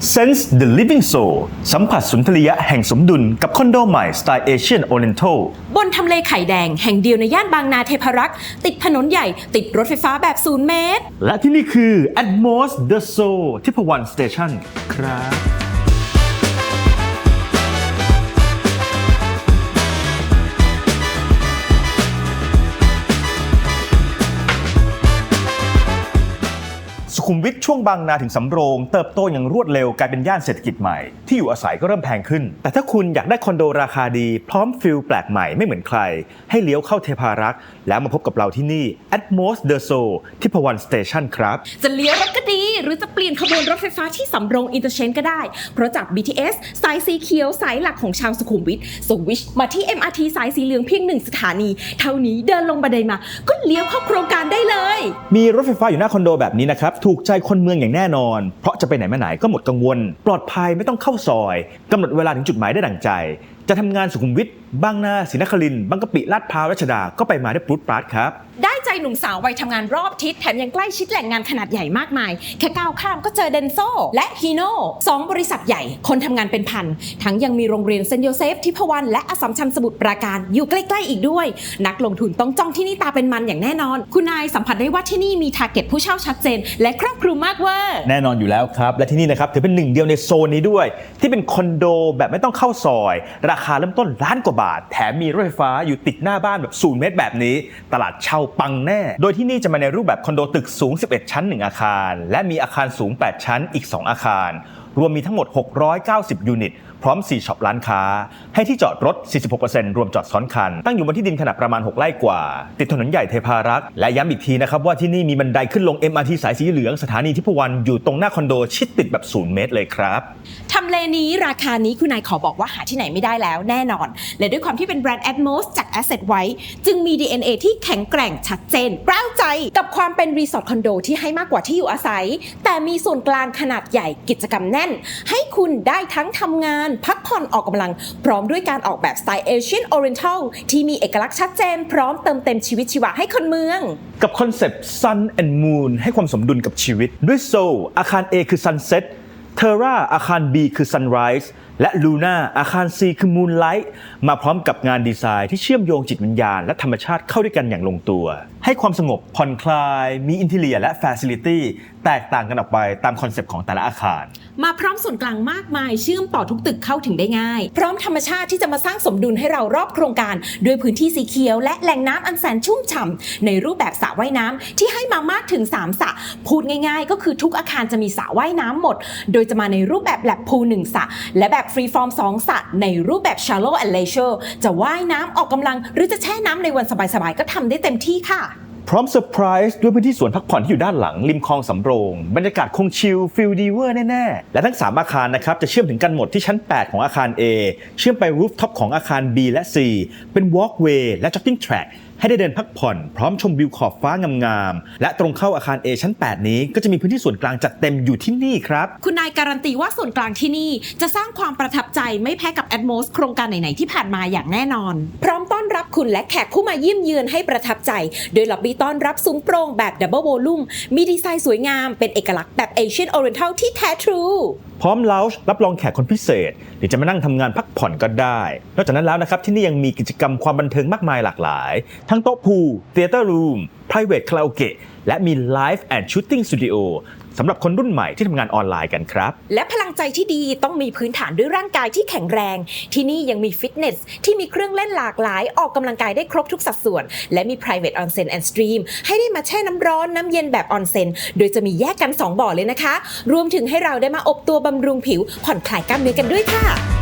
Sense the Living Soul สัมผัสสุนทรียะแห่งสมดุลกับคอนโดใหม่สไตล์เอเชียนโอเ n น a l บนทำเลไข่แดงแห่งเดียวในย่านบางนาเทพารักษ์ติดถนนใหญ่ติดรถไฟฟ้าแบบศูนย์เมตร และที่นี่คือ Atmos the Soul ที่พวันสเตชันครับ ขุมวิทช่วงบางนาถึงสำโรง เติบโตอย่างรวดเร็วกลายเป็นย่านเศรษฐกิจใหม่ ที่อยู่อาศัยก็เริ่มแพงขึ้น แต่ถ้าคุณอยากได้คอนโดราคาดี พร้อมฟิลแปลกใหม่ไม่เหมือนใคร ให้เลี้ยวเข้าเทพารักษ์แล้วมาพบกับเราที่นี่ Atmos the Soul ที่พวันสเตชันครับ จะเลี้ยวรถก็ดี หรือจะเปลี่ยนขบวนรถไฟฟ้าที่สำโรงอินเตอร์เชนก็ได้ เพราะจาก BTS สายสีเขียวสายหลักของชาวสุขุมวิทสวิชมาที่ MRT สายสีเหลืองเพียงหนึ่งสถานี เท่านี้เดินลงบันไดมา ก็เลี้ยวเข้าโครงการได้เลย มีรถไฟฟ้าอยู่หน้าคอนโดแบบนี้นะครับถูกใจคนเมืองอย่างแน่นอน เพราะจะไปไหนมาไหนก็หมดกังวล ปลอดภัยไม่ต้องเข้าซอยกำหนดเวลาถึงจุดหมายได้ดั่งใจ จะทำงานสุขุมวิทบางนาศรีนครินทร์บางกะปิลาดพร้าวรัชดาก็ไปมาได้ปรุดปราดครับ ได้ หนุ่มสาววัยทำงานรอบทิศแถมยังใกล้ชิดแหล่งงานขนาดใหญ่มากมาย แค่ก้าวข้ามก็เจอเดนโซและฮีโน่สองบริษัทใหญ่คนทำงานเป็นพัน ทั้งยังมีโรงเรียนเซนโยเซฟทิพวรรณและอสสัมชัญสมุทรปราการอยู่ใกล้ๆอีกด้วย นักลงทุนต้องจ้องที่นี่ตาเป็นมันอย่างแน่นอน คุณนายสัมผัสได้ว่าที่นี่มีทาร์เก็ตผู้เช่าชัดเจน และครอบคลุมมากเวอร์แน่นอนอยู่แล้วครับ และที่นี่นะครับถือเป็นหนึ่งเดียวในโซนนี้ด้วย ที่เป็นคอนโดแบบไม่ต้องเข้าซอย ราคาเริ่มต้นล้านกว่าบาท แถมมีรถไฟฟ้าอยู่ติดหน้าบ้านแบบศูนย์เมตรแบบนี้ ตลาดเช่าปังแน่ โดยที่นี่จะมาในรูปแบบคอนโดตึกสูง 11 ชั้น 1 อาคาร และมีอาคารสูง 8 ชั้นอีก 2 อาคาร รวมมีทั้งหมด 690 ยูนิต พร้อม 4ช็อปร้านค้า ให้ที่จอดรถ 46%รวมจอดซ้อนคัน ตั้งอยู่บนที่ดินขนาดประมาณ 6 ไร่กว่า ติดถนนใหญ่เทพารักษ์และย้ำอีกทีนะครับว่าที่นี่มีบันไดขึ้นลง MRT สายสีเหลืองสถานีทิพวรรณอยู่ตรงหน้าคอนโดชิดติดแบบศูนย์เมตรเลยครับ ทำเลนี้ราคานี้คุณนายขอบอกว่าหาที่ไหนไม่ได้แล้วแน่นอน และด้วยความที่เป็นแบรนด์ Atmos จาก Asset ไว้ จึงมี DNA ที่แข็งแกร่งชัดเจนกล้าวใจกับความเป็นรีสอร์ทคอนโดที่ให้มากกว่าที่อยู่อาศัย แต่มีส่วนกลางขนาดใหญ่กิจกรรมแน่น ให้คุณได้ทั้งทำงาน พักผ่อนออกกำลัง พร้อมด้วยการออกแบบสไตล์ Asian Oriental ที่มีเอกลักษณ์ชัดเจน พร้อมเติมเต็มชีวิตชีวาให้คนเมือง กับคอนเซปต์ Sun and Moon ให้ความสมดุลกับชีวิตด้วย Soul อาคาร A คือ Sunset Terra อาคาร B คือ Sunrise และ Luna อาคาร C คือ Moonlight มาพร้อมกับงานดีไซน์ที่เชื่อมโยงจิตวิญญาณและธรรมชาติเข้าด้วยกันอย่างลงตัว ให้ความสงบผ่อนคลาย มีอินเทเลียและ Facility แตกต่างกันออกไปตามคอนเซปต์ของแต่ละอาคาร มาพร้อมส่วนกลางมากมายเชื่อมต่อทุกตึกเข้าถึงได้ง่าย พร้อมธรรมชาติที่จะมาสร้างสมดุลให้เรารอบโครงการ ด้วยพื้นที่สีเขียว และแหล่งน้ำอันแสนชุ่มฉ่ำในรูปแบบสระว่ายน้ำที่ให้มามากถึง 3สระพูดง่าย ๆ ก็คือทุกอาคารจะมีสระว่ายน้ำหมด โดยจะมาในรูปแบบแลบพูลหนึ่งสระและแบบฟรีฟอร์ม2สระในรูปแบบ shallow and leisure จะว่ายน้ำออกกำลัง หรือจะแช่น้ำในวันสบายๆ ก็ทำได้เต็มที่ค่ะ พร้อมเซอร์ไพรส์ด้วยพื้นที่สวนพักผ่อนที่อยู่ด้านหลัง ริมคลองสำโรง บรรยากาศคงชิลฟิลดีเวอร์แน่ ๆ และทั้ง 3 อาคารนะครับ จะเชื่อมถึงกันหมดที่ชั้น 8 ของอาคาร A เชื่อมไปรูฟท็อปของอาคาร B และ C เป็น Walkway และ Jogging Track ให้ได้เดินพักผ่อนพร้อมชมวิวขอบฟ้างามๆ และตรงเข้าอาคาร A ชั้น 8 นี้ก็จะมีพื้นที่ส่วนกลางจัดเต็มอยู่ที่นี่ครับ คุณนายการันตีว่าส่วนกลางที่นี่ จะสร้างความประทับใจไม่แพ้กับ Atmos โครงการไหนๆที่ผ่านมาอย่างแน่นอน พร้อมต้อนรับคุณและแขกผู้มาเยี่ยมเยือนให้ประทับใจ โดยล็อบบี้ต้อนรับซุ้มโปร่งแบบ Double Volume มีดีไซน์สวยงามเป็นเอกลักษณ์แบบ Asian Oriental ที่แท้ทรูพร้อมเลาจ์รับรองแขกคนพิเศษ หรือจะมานั่งทำงานพักผ่อนก็ได้ นอกจากนั้นแล้วนะครับ ที่นี่ยังมีกิจกรรมความบันเทิงมากมายหลากหลาย ทั้งโต๊ะพูลเตเตอร์รูม private คาราโอเกะ และมี Live and Shooting Studio สำหรับคนรุ่นใหม่ที่ทำงานออนไลน์กันครับ และพลังใจที่ดีต้องมีพื้นฐานด้วยร่างกายที่แข็งแรง ที่นี่ยังมีฟิตเนสที่มีเครื่องเล่นหลากหลาย ออกกำลังกายได้ครบทุกสัดส่วน และมี private onsen and stream ให้ได้มาแช่น้ำร้อนน้ำเย็นแบบออนเซ็นโดยจะมีแยกกัน 2 บ่อเลยนะคะ รวมถึงให้เราได้มาอบตัวบำรุงผิวผ่อนคลายกล้ามเนื้อกันด้วยค่ะ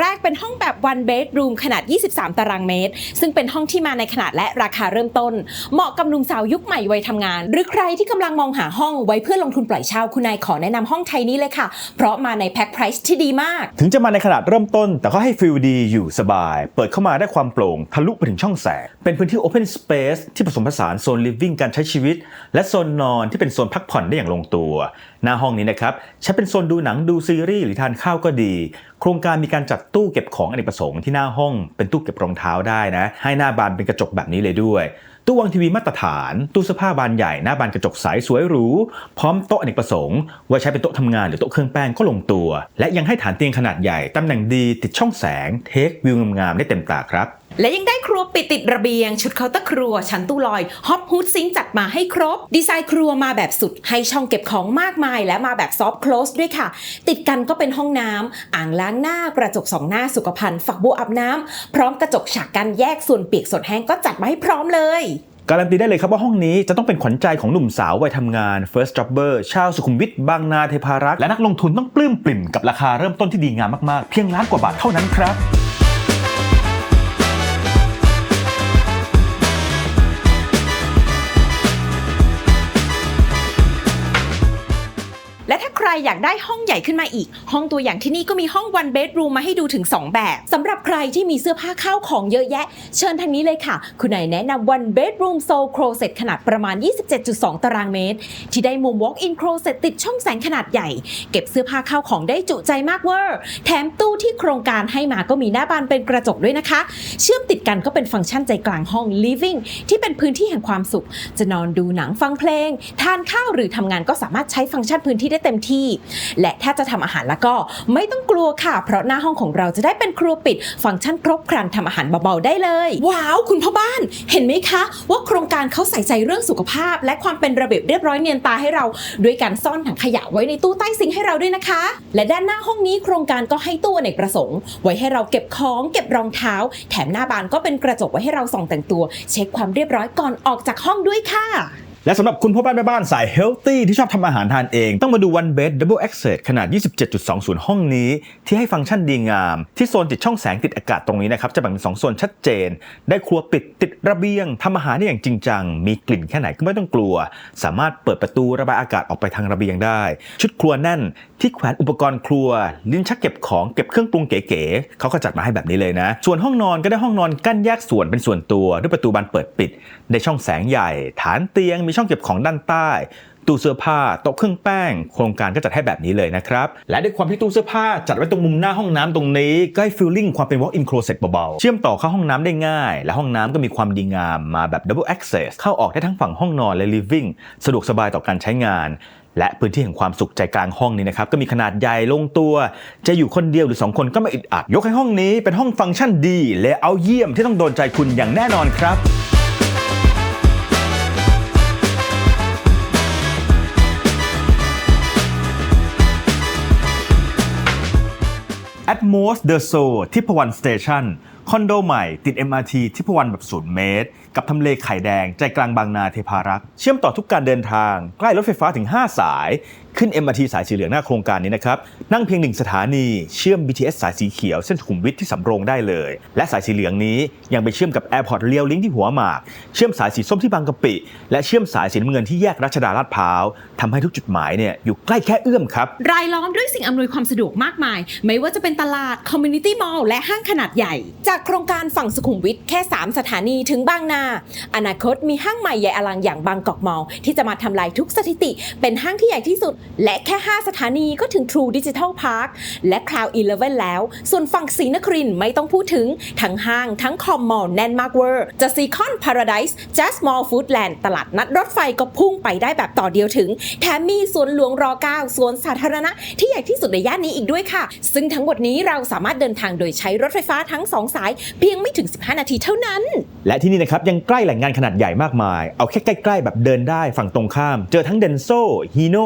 แรกเป็นห้องแบบ one bedroom ขนาด 23 ตารางเมตร ซึ่งเป็นห้องที่มาในขนาดและราคาเริ่มต้น เหมาะกับหนุ่มสาวยุคใหม่วัยทำงาน หรือใครที่กำลังมองหาห้องไว้เพื่อลงทุนปล่อยเช่าคุณนายขอแนะนำห้องไทยนี้เลยค่ะ เพราะมาในแพ็คไพรซ์ที่ดีมาก ถึงจะมาในขนาดเริ่มต้น แต่ก็ให้ฟิลดีอยู่สบาย เปิดเข้ามาได้ความโปร่งทะลุไปถึงช่องแสงเป็นพื้นที่ Open Space ที่ผสมผสานโซน Living การใช้ชีวิต และโซนนอนที่เป็นโซนพักผ่อนได้อย่างลงตัว หน้าห้องนี้นะครับใช้เป็นโซนดูหนังดูซีรีส์หรือทานข้าวก็ดีโครงการมีการจัดตู้เก็บของอเนกประสงค์ที่หน้าห้องเป็นตู้เก็บรองเท้าได้นะ ให้หน้าบานเป็นกระจกแบบนี้เลยด้วย ตู้วางทีวีมาตรฐาน ตู้เสื้อผ้าบานใหญ่หน้าบานกระจกใสสวยหรูพร้อมโต๊ะอเนกประสงค์ไว้ใช้เป็นโต๊ะทำงานหรือโต๊ะเครื่องแป้งก็ลงตัว และยังให้ฐานเตียงขนาดใหญ่ตำแหน่งดีติดช่องแสงเทควิวงามๆได้เต็มตาครับ และยังได้ครัวปิดติดระเบียง ชุดเคาน์เตอร์ครัว ชั้นตู้ลอยฮอปฮูดซิงจัดมาให้ครบ ดีไซน์ครัวมาแบบสุดให้ช่องเก็บของมากมาย และมาแบบซอฟต์คลอสด้วยค่ะ ติดกันก็เป็นห้องน้ำอ่างล้างหน้ากระจกสองหน้าสุขภัณฑ์ฝักบัวอาบน้ำพร้อมกระจกฉากกันแยกส่วนเปียกส่วนแห้งก็จัดมาให้พร้อมเลยการันตีได้เลยครับว่าห้องนี้จะต้องเป็นขวัญใจของหนุ่มสาววัยทำงาน first jobber ชาวสุขุมวิทบางนาเทพารักษ์และนักลงทุนต้องปลื้มปริ่มกับราคาเริ่มต้นที่ดีงามมากๆ เพียงล้านกว่าบาทเท่านั้นครับ รอยากได้ห้องใหญ่ขึ้นมาอีก ห้องตัวอย่างที่นี่ก็มีห้อง one bedroom มาให้ดูถึง 2 แบบสำหรับใครที่มีเสื้อผ้าเข้าของเยอะแยะ เชิญทางนี้เลยค่ะ คุณนายแนะนำ one bedroom soul closet ขนาดประมาณ 27.2 ตารางเมตร ที่ได้มุม walk in closet ติดช่องแสงขนาดใหญ่ เก็บเสื้อผ้าเข้าของได้จุใจมากเวอร์แถมตู้ที่โครงการให้มาก็มีหน้าบานเป็นกระจกด้วยนะคะ เชื่อมติดกันก็เป็นฟังก์ชันใจกลางห้อง living ที่เป็นพื้นที่แห่งความสุข จะนอนดูหนังฟังเพลง ทานข้าวหรือทำงานก็สามารถใช้ฟังก์ชันพื้นที่ได้เต็มที่และถ้าจะทำอาหารแล้วก็ไม่ต้องกลัวค่ะ เพราะหน้าห้องของเราจะได้เป็นครัวปิด ฟังก์ชันครบครันทำอาหารเบาๆได้เลย ว้าว คุณพ่อบ้านเห็นไหมคะ ว่าโครงการเขาใส่ใจเรื่องสุขภาพ และความเป็นระเบียบเรียบร้อยเนียนตาให้เรา ด้วยการซ่อนถังขยะไว้ในตู้ใต้ซิงค์ให้เราด้วยนะคะ และด้านหน้าห้องนี้โครงการก็ให้ตู้อเนกประสงค์ ไว้ให้เราเก็บของเก็บรองเท้า แถมหน้าบานก็เป็นกระจกไว้ให้เราส่องแต่งตัว เช็คความเรียบร้อยก่อนออกจากห้องด้วยค่ะ และสำหรับคุณพ่อบ้านแม่บ้านสายเฮลตี้ที่ชอบทำอาหารทานเอง ต้องมาดู One Bed Double Access ขนาด 27.20 ห้องนี้ ที่ให้ฟังก์ชันดีงาม ที่โซนติดช่องแสงติดอากาศตรงนี้นะครับ จะแบ่งเป็น 2 โซนชัดเจน ได้ครัวปิดติดระเบียงทำอาหารได้อย่างจริงจัง มีกลิ่นแค่ไหนก็ไม่ต้องกลัว สามารถเปิดประตูระบายอากาศออกไปทางระเบียงได้ ชุดครัวแน่น ที่แขวนอุปกรณ์ครัว ลิ้นชักเก็บของเก็บเครื่องปรุงเก๋ๆเขาก็จัดมาให้แบบนี้เลยนะ ส่วนห้องนอนก็ได้ห้องนอนกั้นแยกส่วนเป็นส่วนตัวด้วยประตูบานเปิดปิดในช่องแสงใหญ่ ฐานเตียงมีช่องเก็บของด้านใต้ตู้เสื้อผ้าโต๊ะเครื่องแป้ง โครงการก็จัดให้แบบนี้เลยนะครับ และด้วยความที่ตู้เสื้อผ้าจัดไว้ตรงมุมหน้าห้องน้ำตรงนี้ ก็ให้ฟีลลิ่งความเป็น walk in closet เบาๆ เชื่อมต่อเข้าห้องน้ำได้ง่าย และห้องน้ำก็มีความดีงามมาแบบ double access เข้าออกได้ทั้งฝั่งห้องนอนและ living สะดวกสบายต่อการใช้งาน และพื้นที่แห่งความสุขใจกลางห้องนี้นะครับก็มีขนาดใหญ่ลงตัว จะอยู่คนเดียวหรือ 2 คนก็ไม่อึดอัดยกให้ห้องนี้เป็นห้องฟังก์ชันดีและเอาเยี่ยมที่ต้องโดนใจคุณอย่างแน่นอนครับ Atmos The Soul ทิพวรรณสเตชันคอนโดใหม่ติด MRT ทิพวรรณแบบศูนย์เมตร กับทำเลไข่แดงใจกลางบางนาเทพารักษ์ เชื่อมต่อทุกการเดินทาง ใกล้รถไฟฟ้าถึง 5 สาย ขึ้น MRT สายสีเหลืองหน้าโครงการนี้นะครับ นั่งเพียงหนึ่งสถานีเชื่อม BTS สายสีเขียวเส้นสุขุมวิทที่สำโรงได้เลย และสายสีเหลืองนี้ยังไปเชื่อมกับ Airport เรียวลิงที่หัวหมาก เชื่อมสายสีส้มที่บางกะปิ และเชื่อมสายสีน้ำเงินที่แยกรัชดาลาดพร้าวทำให้ทุกจุดหมายเนี่ยอยู่ใกล้แค่เอื้อมครับรายล้อมด้วยสิ่งอำนวยความสะดวกมากมาย ไม่ว่าจะเป็นตลาดคอมมูนิตี้มอลล์และห้างขนาดใหญ่ จากโครงการฝั่งสุขุมวิทแค่ 3 สถานีถึงบางนา อนาคตมีห้างใหม่ใหญ่อลังอย่างบางกอกมอลล์ที่จะมาทำลายทุกสถิติ เป็นห้างที่ใหญ่ที่สุดและแค่ 5 สถานีก็ถึง True Digital Park และ Cloud 11 แล้ว ส่วนฝั่งศรีนครินไม่ต้องพูดถึง ทั้งห้างทั้งคอมมอลแน่นมากเวอร์ จะซีคอนพาราไดส์ Jazz Mall Foodland ตลาดนัดรถไฟก็พุ่งไปได้แบบต่อเดียวถึง แถมมีสวนหลวงรอ9สวนสาธารณะ ที่ใหญ่ที่สุดในย่านนี้อีกด้วยค่ะ ซึ่งทั้งหมดนี้เราสามารถเดินทางโดยใช้รถไฟฟ้าทั้ง 2 สาย เพียงไม่ถึง 15 นาทีเท่านั้น และที่นี่นะครับยังใกล้แหล่งงานขนาดใหญ่มากมาย เอาแค่ใกล้ ๆ แบบเดินได้ฝั่งตรงข้าม เจอทั้งเดนโซฮีโน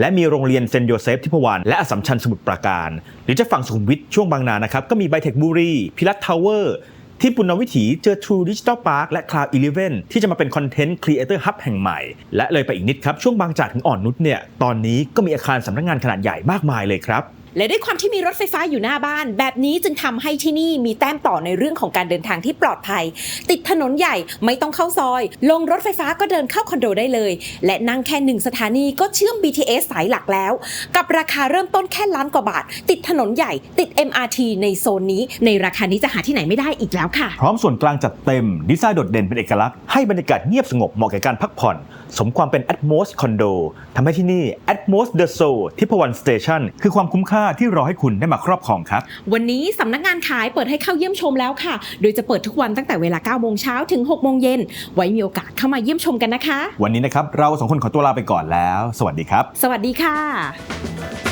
และมีโรงเรียนเซนโยเซฟทิพวรรณและอสัมชัญสมุทรปราการ หรือจะฝั่งสุขุมวิทช่วงบางนานะครับก็มีไบเทคบุรีพิรัตทาวเวอร์ที่ปุณณวิถีเจอ True Digital Park และ Cloud 11 ที่จะมาเป็นคอนเทนต์ครีเอเตอร์ฮับแห่งใหม่ และเลยไปอีกนิดครับ ช่วงบางจากถึงอ่อนนุชเนี่ย ตอนนี้ก็มีอาคารสำนักงานขนาดใหญ่มากมายเลยครับ และด้วยความที่มีรถไฟฟ้าอยู่หน้าบ้าน แบบนี้จึงทำให้ที่นี่มีแต้มต่อในเรื่องของการเดินทางที่ปลอดภัย ติดถนนใหญ่ไม่ต้องเข้าซอย ลงรถไฟฟ้าก็เดินเข้าคอนโดได้เลย และนั่งแค่หนึ่งสถานีก็เชื่อม BTS สายหลักแล้ว กับราคาเริ่มต้นแค่ล้านกว่าบาท ติดถนนใหญ่ ติด MRT ในโซนนี้ ในราคานี้จะหาที่ไหนไม่ได้อีกแล้วค่ะ พร้อมส่วนกลางจัดเต็มดีไซน์โดดเด่นเป็นเอกลักษณ์ให้บรรยากาศเงียบสงบเหมาะแก่การพักผ่อน สมความเป็น Atmos Condo ทำให้ที่นี่ Atmos The Soul ทิพวรรณสเตชันคือความคุ้มค่าค่าที่รอให้คุณได้มาครอบครองครับ วันนี้สำนักงานขายเปิดให้เข้าเยี่ยมชมแล้วค่ะ โดยจะเปิดทุกวันตั้งแต่เวลา9โมงเช้าถึง6โมงเย็นไว้มีโอกาสเข้ามาเยี่ยมชมกันนะคะ วันนี้นะครับเราสองคนขอตัวลาไปก่อนแล้ว สวัสดีครับ สวัสดีค่ะ